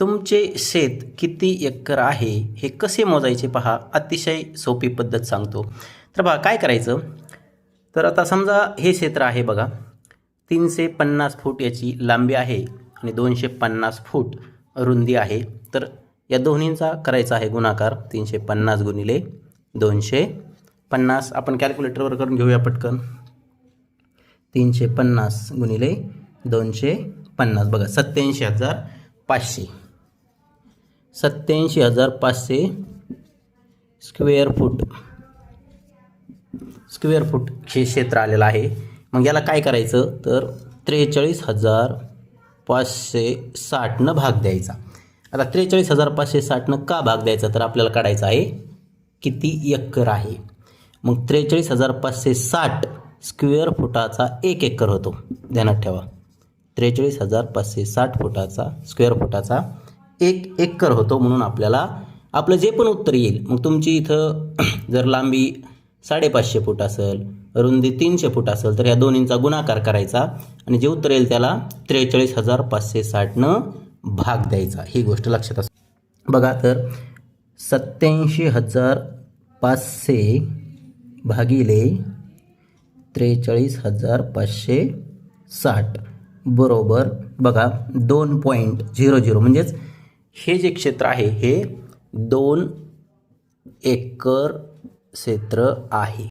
तुमचे शेत किती एकर आहे हे कसे मोजायचे पहा? अतिशय सोपी पद्धत सांगतो. तर बघा काय करायचं? तर आता समजा हे क्षेत्र आहे बघा. तीनशे पन्नास फूट याची लांबी आहे आणि दोनशे पन्नास फूट रुंदी आहे. तर या दोन्हींचा करायचा आहे गुणाकार. तीनशे पन्नास गुणिले दोनशे पन्नास. आपण कॅल्क्युलेटरवर करून घेऊया पटकन. तीनशे पन्नास गुणिले दोनशे पन्नास. बघा सत्याऐंशी हजार पाचशे. सत्याऐंशी हजार पाचशे स्क्वेअर फूट. स्क्वेअर फूट हे क्षेत्र आलेलं आहे. मग याला काय करायचं? तर त्रेचाळीस हजार पाचशे साठनं भाग द्यायचा. आता त्रेचाळीस हजार पाचशे साठनं का भाग द्यायचा? तर आपल्याला काढायचं आहे किती एकर आहे? मग त्रेचाळीस हजार पाचशे साठ स्क्वेअर फुटाचा एक एकर होतो. ध्यानात ठेवा. त्रेचाळीस हजार पाचशे साठ फुटाचा स्क्वेअर फुटाचा एक एकर होतो म्हणून आपल्याला आपलं जे पण उत्तर येईल. मग तुमची इथं जर लांबी साडेपाचशे फूट असेल रुंदी तीनशे फूट असेल तर ह्या दोन्हींचा गुणाकार करायचा आणि जे उत्तर येईल त्याला त्रेचाळीस हजार पाचशे साठनं भाग द्यायचा. ही गोष्ट लक्षात अस बघा तर सत्याऐंशी हजार पाचशे भागिले त्रेचाळीस हजार पाचशे साठ बरोबर बघा दोन पॉईंट झिरो झिरो. म्हणजेच हे जे क्षेत्र आहे हे दोन एकर क्षेत्र आहे.